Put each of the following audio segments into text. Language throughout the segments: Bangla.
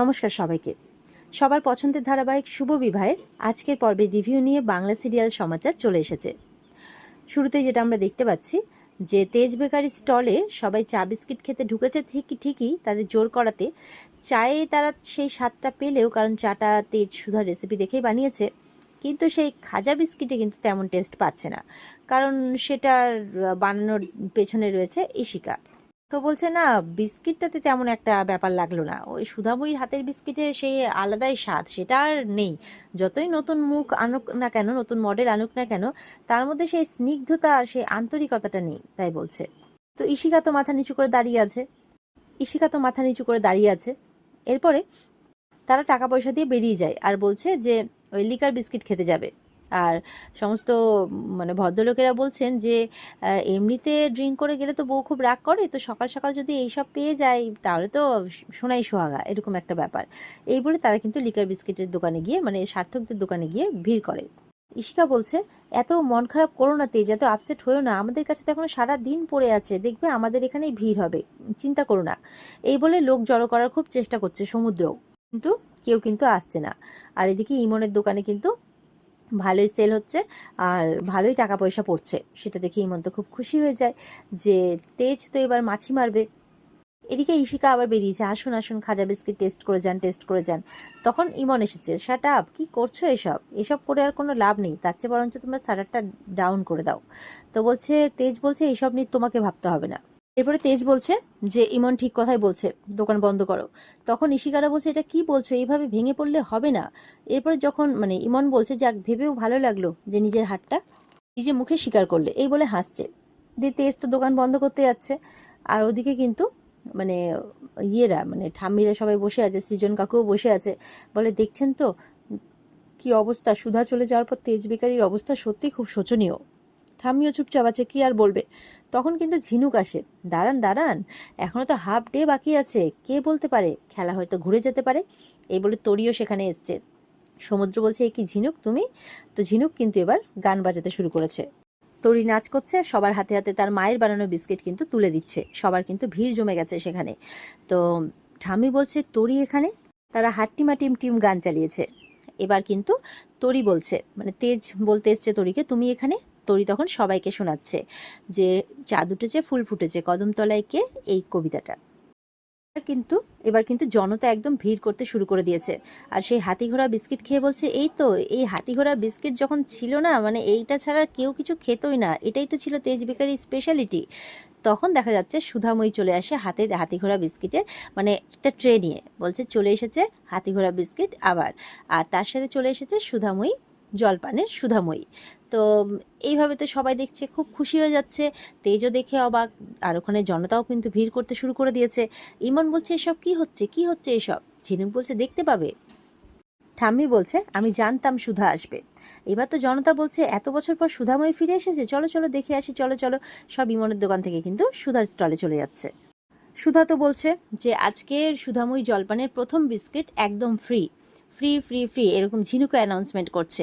নমস্কার সবাইকে। সবার পছন্দের ধারাবাহিক শুভ বিবাহের আজকের পর্বে রিভিউ নিয়ে বাংলা সিরিয়াল সমাচার চলে এসেছে। শুরুতেই যেটা আমরা দেখতে পাচ্ছি, যে তেজ বেকারি স্টলে সবাই চা বিস্কিট খেতে ঢুকেছে ঠিকই ঠিকই, তাদের জোর করাতে। চায়ে তারা সেই স্বাদটা পেলেও, কারণ চাটা তেজ সুধার রেসিপি দেখেই বানিয়েছে, কিন্তু সেই খাজা বিস্কিটে কিন্তু তেমন টেস্ট পাচ্ছে না। কারণ সেটার বানানোর পেছনে রয়েছে ইশিকা তো বলছে, না, বিস্কিটটাতে তেমন একটা ব্যাপার লাগল না। ওই সুধাময়ীর হাতের বিস্কিটের সেই আলাদাই স্বাদ, সেটা আর নেই। যতই নতুন মুখ আনুক না কেন, নতুন মডেল আনুক না কেন, তার মধ্যে সেই স্নিগ্ধতা আর সেই আন্তরিকতাটা নেই, তাই বলছে। তো ইশিকা তো মাথা নিচু করে দাঁড়িয়ে আছে। ইশিকা তো মাথা নিচু করে দাঁড়িয়ে আছে। এরপরে তারা টাকা পয়সা দিয়ে বেরিয়ে যায় আর বলছে যে, ওই লিকার বিস্কিট খেতে যাবে। আর সমস্ত মানে ভদ্রলোকেরা বলছেন যে এমনিতে ড্রিঙ্ক করে গেলে তো বউ খুব রাগ করে, তো সকাল সকাল যদি এইসব পেয়ে যায়, তাহলে তো সোনাই সোহাগা, এরকম একটা ব্যাপার। এই বলে তারা কিন্তু লিকার বিস্কিটের দোকানে গিয়ে মানে সার্থকদের দোকানে গিয়ে ভিড় করে। ইশিকা বলছে, এত মন খারাপ করো না তেজ, এত আপসেট হয়েও না। আমাদের কাছে তো এখনও সারা দিন পড়ে আছে। দেখবে আমাদের এখানেই ভিড় হবে। চিন্তা করো না। এই বলে লোক জড়ো করার খুব চেষ্টা করছে সমুদ্র কিন্তু কেউ কিন্তু আসছে না। আর এদিকে ইমনের দোকানে কিন্তু ভালোই সেল হচ্ছে আর ভালোই টাকা পয়সা পড়ছে। সেটা দেখে ইমন তো খুব খুশি হয়ে যায় যে তেজ তো এবার মাছি মারবে। এদিকে ইশিকা আবার বেরিয়েছে আসুন আসুন, খাজা বিস্কিট টেস্ট করে যান টেস্ট করে যান। তখন ইমন এসেছে শাট আপ কি করছ এসব? এসব করে আর কোনো লাভ নেই। তার চেয়ে বরঞ্চ তোমরা সারারটা ডাউন করে দাও। তো বলছে, তেজ বলছে এইসব নিয়ে তোমাকে ভাবতে হবে না। এরপরে তেজ বলছে যে, ইমন ঠিক কথাই বলছে, দোকান বন্ধ করো। তখন ইশিকারা বলছে, এটা কি বলছো? এইভাবে ভেঙে পড়লে হবে না। এরপরে যখন মানে ইমন বলছে, যাক, ভেবেও ভালো লাগল যে, নিজের হাতটা নিজে মুখে স্বীকার করলে। এই বলে হাসছে। দিয়ে তেজ তো দোকান বন্ধ করতে যাচ্ছে। আর ওদিকে কিন্তু মানে ইয়েরা মানে ঠাম্মিরা সবাই বসে আছে, সৃজন কাকুও বসে আছে। বলে, দেখছেন তো? কি অবস্থা? সুধা চলে যাওয়ার পর তেজ বেকারির অবস্থা সত্যি খুব শোচনীয়। ঠাম্মিও চুপচাপ আছে, কি আর বলবে? তখন কিন্তু ঝিনুক আসে। দাঁড়ান দাঁড়ান এখনও তো হাফ ডে বাকি আছে, কে বলতে পারে? খেলা হয়তো ঘুরে যেতে পারে। এই বলে তরিও সেখানে এসছে। সমুদ্র বলছে এই কি ঝিনুক তুমি? তো ঝিনুক কিন্তু এবার গান বাজাতে শুরু করেছে। তরি নাচ করছে, সবার হাতে হাতে তার মায়ের বানানো বিস্কিট কিন্তু তুলে দিচ্ছে। সবার কিন্তু ভিড় জমে গেছে সেখানে। তো ঠামি বলছে, তরি এখানে? তারা হাট্টিমা টিম টিম গান চালিয়েছে। এবার কিন্তু তরি বলছে মানে তেজ বলতে এসছে তরিকে, তুমি এখানে? তরি তখন সবাইকে শোনাচ্ছে যে উঠেছে ফুল ফুটেছে, কদমতলায় কে এই কবিতাটা? কিন্তু, এবার কিন্তু জনতা একদম ভিড় করতে শুরু করে দিয়েছে। আর সেই হাতি ঘোড়া বিস্কিট খেয়ে বলছে, এই তো, এই হাতি ঘোড়া বিস্কিট যখন ছিল না মানে এইটা ছাড়া কেউ কিছু খেতই না, এটাই তো ছিল তেজ বেকারির স্পেশালিটি তখন দেখা যাচ্ছে সুধাময়ী চলে আসে হাতে হাতি ঘোড়া বিস্কিটের মানে একটা ট্রে নিয়ে। বলছে, চলে এসেছে হাতি ঘোড়া বিস্কিট আবার। আর তার সাথে চলে এসেছে সুধাময়ী, জলপানের সুধাময়ী। তো এইভাবে তো সবাই দেখছে, খুব খুশি হয়ে যাচ্ছে। তেজও দেখে অবাক, আর ওখানে জনতাও কিন্তু ভিড় করতে শুরু করে দিয়েছে। ইমন বলছে, এসব কি হচ্ছে? কি হচ্ছে এসব? ঝিনুক বলছে, দেখতে পাবে। ঠাম্মি বলছে, আমি জানতাম সুধা আসবে। এবার তো জনতা বলছে, এত বছর পর সুধাময় ফিরে এসেছে? চলো চলো, দেখে আসি, চলো চলো। সব ইমনের দোকান থেকে কিন্তু সুধার স্টলে চলে যাচ্ছে। সুধা তো বলছে যে আজকের সুধাময়ী জলপানের প্রথম বিস্কিট একদম ফ্রি। ফ্রি ফ্রি ফ্রি, এরকম ঝিনুকে অ্যানাউন্সমেন্ট করছে।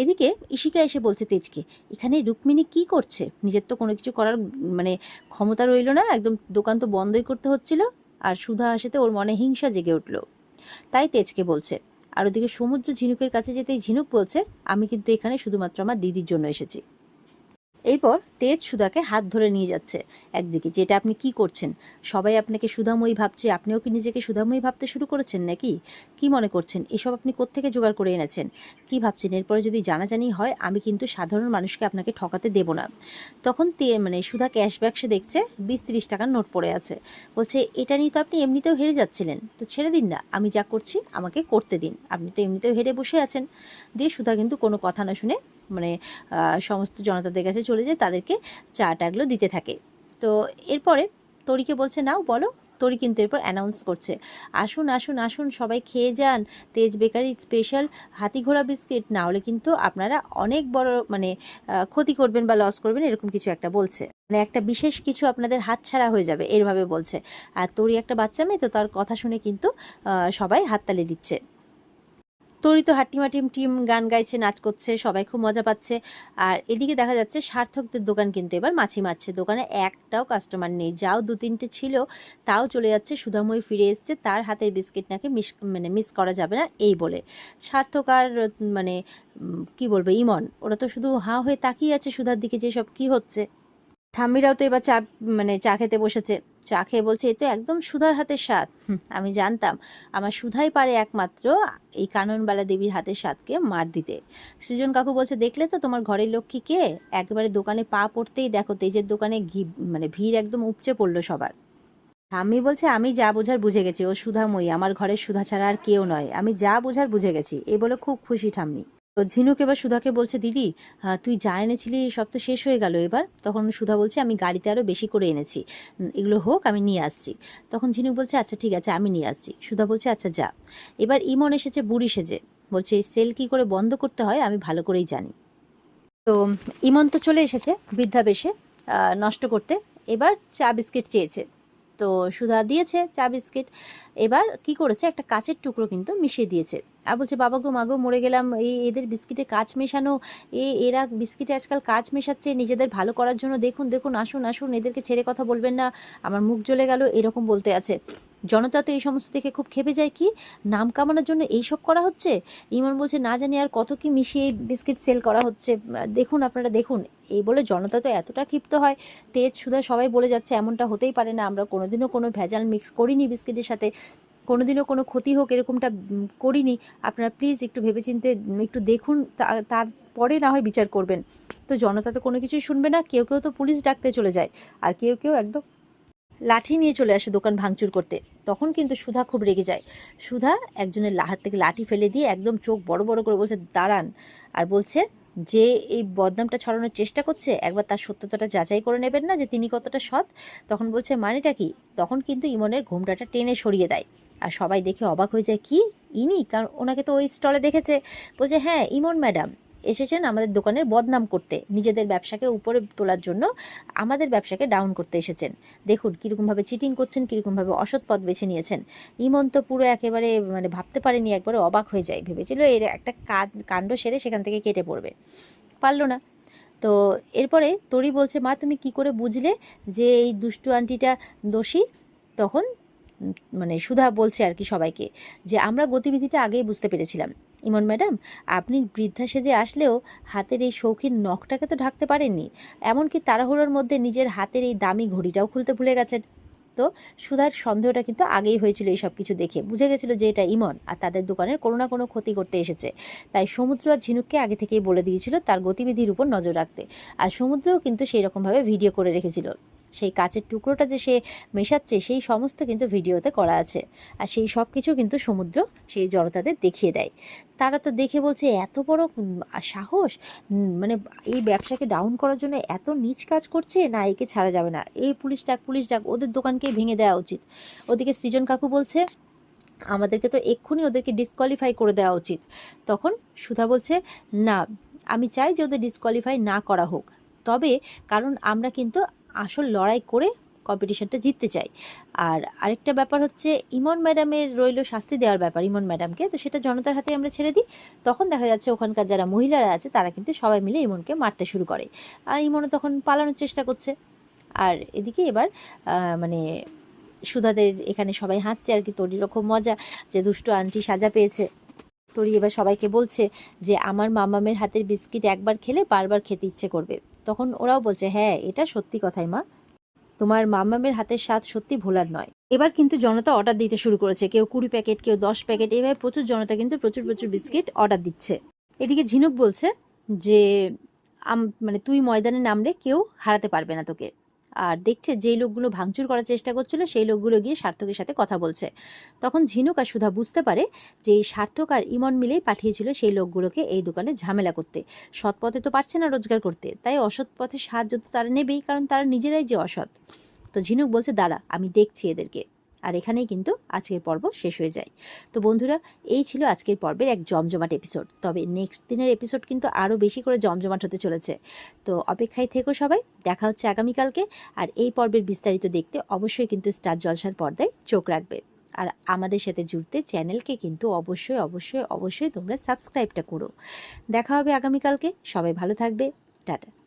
এদিকে ইশিকা এসে বলছে তেজকে, এখানে রুক্মিণী কি করছে? নিজের তো কোনো কিছু করার মানে ক্ষমতা রইল না, একদম দোকান তো বন্ধই করতে হচ্ছিল, আর সুধা আসেতে ওর মনে হিংসা জেগে উঠল। তাই তেজকে বলছে, আর ওদিকে সমুদ্র ঝিনুকের কাছে যেতেই ঝিনুক বলছে, আমি কিন্তু এখানে শুধুমাত্র আমার দিদির জন্য এসেছি। এরপর তেজ সুধাকে হাত ধরে নিয়ে যাচ্ছে একদিকে। যেটা আপনি কি করছেন? সবাই আপনাকে সুধাময়ী ভাবছে। আপনিও কি নিজেকে সুধাময়ী ভাবতে শুরু করেছেন নাকি? কি মনে করছেন? এসব আপনি কোত্থেকে জোগাড় করে এনেছেন? কি ভাবছেন? এরপরে যদি জানাজানি হয়, আমি কিন্তু সাধারণ মানুষকে আপনাকে ঠকাতে দেব না। তখন তে মানে সুধা ক্যাশ ব্যাক্সে দেখছে, বিশ তিরিশ টাকার নোট পড়ে আছে। বলছে, এটা নিয়ে তো আপনি এমনিতেও হেরে যাচ্ছিলেন। তো ছেড়ে দিন না। আমি যা করছি, আমাকে করতে দিন। আপনি তো এমনিতেও হেরে বসে আছেন। দিয়ে সুধা কিন্তু কোনো কথা না শুনে মানে সমস্ত জনতাদের কাছে চলে যায় তাদেরকে চা টাগুলো দিতে থাকে। তো এরপরে তরিকে বলছে, নাও বলো। তরি কিন্তু এরপর অ্যানাউন্স করছে, আসুন আসুন আসুন, সবাই খেয়ে যান। তেজ বেকারি স্পেশাল হাতি ঘোড়া বিস্কিট না হলে কিন্তু আপনারা অনেক বড় মানে ক্ষতি করবেন বা লস করবেন, এরকম কিছু একটা বলছে। মানে একটা বিশেষ কিছু আপনাদের হাত ছাড়া হয়ে যাবে, এরভাবে বলছে। আর তরি একটা বাচ্চা মেয়ে, তো তার কথা শুনে কিন্তু সবাই হাততালি দিচ্ছে। তরি তো হাট্টিমাটিম টিম গান গাইছে, নাচ করছে, সবাই খুব মজা পাচ্ছে। আর এদিকে দেখা যাচ্ছে সার্থকদের দোকান কিন্তু এবার মাছি মারছে। দোকানে একটাও কাস্টমার নেই। যাও দু তিনটে ছিল, তাও চলে যাচ্ছে, সুধাময় ফিরে এসছে, তার হাতের বিস্কিট নাকি মিস মানে মিস করা যাবে না এই বলে। সার্থক আর মানে কি বলব, ইমন, ওরা তো শুধু হাঁ হয়ে তাকিয়ে আছে সুধার দিকে যে সব কি হচ্ছে। ঠাম্মিরাও তো এবার চা মানে চা খেতে বসেছে। চা খেয়ে বলছে, এ তো একদম সুধার হাতের স্বাদ। আমি জানতাম আমার সুধাই পারে একমাত্র এই কাননবালা দেবীর হাতের স্বাদকে মার দিতে। সৃজন কাকু বলছে, দেখলে তো তোমার ঘরের লক্ষ্মী কে? একেবারে দোকানে পা পড়তেই দেখো তেজের দোকানে ঘি মানে ভিড় একদম উপচে পড়ল সবার। ঠাম্মি বলছে, আমি যা বোঝার বুঝে গেছি, ও সুধাময়ী, আমার ঘরের সুধা ছাড়া আর কেউ নয়। আমি যা বোঝার বুঝে গেছি। এ বলে খুব খুশি ঠাম্মি। তো ঝিনুক এবার সুধাকে বলছে, দিদি তুই যা এনেছিলি সব তো শেষ হয়ে গেল এবার। তখন সুধা বলছে, আমি গাড়িতে আরও বেশি করে এনেছি। এগুলো হোক, আমি নিয়ে আসছি। তখন ঝিনুক বলছে আচ্ছা ঠিক আছে, আমি নিয়ে আসছি। সুধা বলছে আচ্ছা যা। এবার ইমন এসেছে, বুড়ি সেজে। বলছে এই সেল কি করে বন্ধ করতে হয়, আমি ভালো করেই জানি। তো ইমন তো চলে এসেছে বৃদ্ধা বেশে নষ্ট করতে। এবার চা বিস্কিট চেয়েছে। তো সুধা দিয়েছে চা বিস্কিট। এবার কি করেছে, একটা কাচের টুকরো কিন্তু মিশিয়ে দিয়েছে। আর বলছে, বাবা গো মাগো মরে গেলাম। এই এদের বিস্কিটে কাচ মেশানো। এ, এরা বিস্কিটে আজকাল কাচ মেশাচ্ছে। নিজেদের ভালো করার জন্য দেখুন দেখুন, আসুন আসুন, এদেরকে ছেড়ে কথা বলবেন না। আমার মুখ জ্বলে গেল, এরকম বলতে আছে। জনতা তো এই সমস্ত দেখে খুব খেপে যায় কি? নাম কামানোর জন্য এইসব করা হচ্ছে? ইমন বলছে, না জানি আর কত কি মিশিয়ে এই বিস্কিট সেল করা হচ্ছে। দেখুন, আপনারা দেখুন। এই বলে জনতা তো এতটা ক্ষিপ্ত হয়। তেজ সুধা সবাই বলে যাচ্ছে, এমনটা হতেই পারে না। আমরা কোনোদিনও কোনো ভেজাল মিক্স করিনি বিস্কিটের সাথে। কোনোদিনও কোনো ক্ষতি হোক এরকমটা করিনি, আপনারা প্লিজ একটু ভেবেচিন্তে একটু দেখুন তারপরে না হয় বিচার করবেন। তো জনতা তো কোনো কিছুই শুনবে না, কেউ কেউ তো পুলিশ ডাকতে চলে যায়, আর কেউ কেউ একদম লাঠি নিয়ে চলে আসে দোকান ভাঙচুর করতে। তখন কিন্তু সুধা খুব রেগে যায়। সুধা একজনের হাত থেকে লাঠি ফেলে দিয়ে একদম চোখ বড় বড় করে বলছে, দাঁড়ান। আর বলছে, যে এই বদনামটা ছড়ানোর চেষ্টা করছে, একবার তার সত্যতাটা যাচাই করে নেবেন না যে তিনি কতটা সৎ? তখন বলছে, মানেটা কি? তখন কিন্তু ইমনের ঘোমটাটা টেনে সরিয়ে দেয়। আর সবাই দেখে অবাক হয়ে যায়, কি? ইনি? কারণ ওনাকে তো ওই স্টলে দেখেছে। বলছে হ্যাঁ ইমন ম্যাডাম। এসেছেন আমাদের দোকানের বদনাম করতে। নিজেদের ব্যবসাকে উপরে তোলার জন্য আমাদের ব্যবসাকে ডাউন করতে এসেছেন। দেখুন, কীরকমভাবে চিটিং করছেন, কীরকমভাবে অসৎ পথ বেছে নিয়েছেন। ইমন তো পুরো একেবারে মানে ভাবতে পারেনি, একবারে অবাক হয়ে যায়। ভেবেছিল এর একটা কাণ্ড সেরে সেখান থেকে কেটে পড়বে। পারল না। তো এরপরে তরি বলছে, মা, তুমি কি করে বুঝলে যে এই দুষ্টু আন্টিটা দোষী? তখন মানে সুধা বলছে আর কি সবাইকে যে, আমরা গতিবিধিটা আগেই বুঝতে পেরেছিলাম। ইমন ম্যাডাম, আপনি বৃদ্ধা সেজে আসলেও হাতের এই শৌখিন নখটাকে তো ঢাকতে পারেননি। এমনকি তাড়াহুড়োর মধ্যে নিজের হাতের এই দামি ঘড়িটাও খুলতে ভুলে গেছেন। তো সুধার সন্দেহটা কিন্তু আগেই হয়েছিল এই সব কিছু দেখে। বুঝে গেছিল যে এটা ইমন আর তাদের দোকানের কোনো না কোনো ক্ষতি করতে এসেছে। তাই সমুদ্র আর ঝিনুককে আগে থেকেই বলে দিয়েছিল তার গতিবিধির উপর নজর রাখতে। আর সমুদ্রও কিন্তু সেই রকমভাবে ভিডিও করে রেখেছিল। সেই কাচের টুকরোটা যে সে মেশাচ্ছে, সেই সমস্ত কিন্তু ভিডিওতে করা আছে। আর সেই সব কিছু কিন্তু সমুদ্র সেই জনতাদের দেখিয়ে দেয়। তারা তো দেখে বলছে, এত বড় সাহস? মানে এই ব্যবসাকে ডাউন করার জন্য এত নিচ কাজ করছে? না, একে ছাড়া যাবে না। এই পুলিশ ডাক পুলিশ ডাক, ওদের দোকানকে ভেঙে দেওয়া উচিত। ওদিকে সৃজন কাকু বলছে, আমাদেরকে তো এক্ষুনি ওদেরকে ডিসকোয়ালিফাই করে দেওয়া উচিত। তখন সুধা বলছে, না, আমি চাই যে ওদের ডিসকোয়ালিফাই না করা হোক। তবে কারণ আমরা কিন্তু আসল লড়াই করে কম্পিটিশনটা জিততে চাই। আর আরেকটা ব্যাপার হচ্ছে, ইমন ম্যাডামের রইল শাস্তি দেওয়ার ব্যাপার, ইমন ম্যাডামকে। তো সেটা জনতার হাতে আমরা ছেড়ে দিই। তখন দেখা যাচ্ছে, ওখানকার যারা মহিলারা আছে, তারা কিন্তু সবাই মিলে ইমনকে মারতে শুরু করে। আর ইমনও তখন পালানোর চেষ্টা করছে। আর এদিকে এবার মানে সুধাদের এখানে সবাই হাসছে, আর কি তরিরও খুব মজা যে দুষ্টু আন্টি সাজা পেয়েছে। তরি এবার সবাইকে বলছে যে, আমার মামামের হাতের বিস্কিট একবার খেলে বারবার খেতে ইচ্ছে করবে। তখন ওরাও বলছে হ্যাঁ এটা সত্যি কথাই মা। তোমার মামামের হাতের স্বাদ সত্যি ভোলার নয়। এবার কিন্তু জনতা অর্ডার দিতে শুরু করেছে। কেউ কুড়ি প্যাকেট কেউ দশ প্যাকেট এভাবে প্রচুর জনতা কিন্তু প্রচুর প্রচুর বিস্কিট অর্ডার দিচ্ছে। এদিকে ঝিনুক বলছে যে মানে তুই ময়দানে নামলে কেউ হারাতে পারবে না তোকে। আর দেখছে যেই লোকগুলো ভাঙচুর করার চেষ্টা করছিল, সেই লোকগুলো গিয়ে সার্থকের সাথে কথা বলছে। তখন ঝিনুক আর সুধা বুঝতে পারে যে এই সার্থক আর ইমন মিলেই পাঠিয়েছিল সেই লোকগুলোকে এই দোকানে ঝামেলা করতে। সৎ পথে তো পারছে না রোজগার করতে, তাই অসৎ পথে সাহায্য তো তারা নেবেই, কারণ তারা নিজেরাই যে অসৎ। তো ঝিনুক বলছে, দাঁড়া, আমি দেখছি এদেরকে। আর এখানেই কিন্তু আজকের পর্ব শেষ হয়ে যায়। তো বন্ধুরা, এই ছিল আজকের পর্বের এক জমজমাট এপিসোড তবে নেক্সট দিনের এপিসোড কিন্তু আরও বেশি করে জমজমাট হতে চলেছে। তো অপেক্ষায় থেকো সবাই, দেখা হচ্ছে আগামীকালকে। আর এই পর্বের বিস্তারিত দেখতে অবশ্যই কিন্তু স্টার জলসার পর্দায় চোখ রাখবে। আর আমাদের সাথে জুড়তে চ্যানেলকে কিন্তু অবশ্যই অবশ্যই অবশ্যই তোমরা সাবস্ক্রাইবটা করো। দেখা হবে আগামীকালকে। সবাই ভালো থাকবে। টাটা।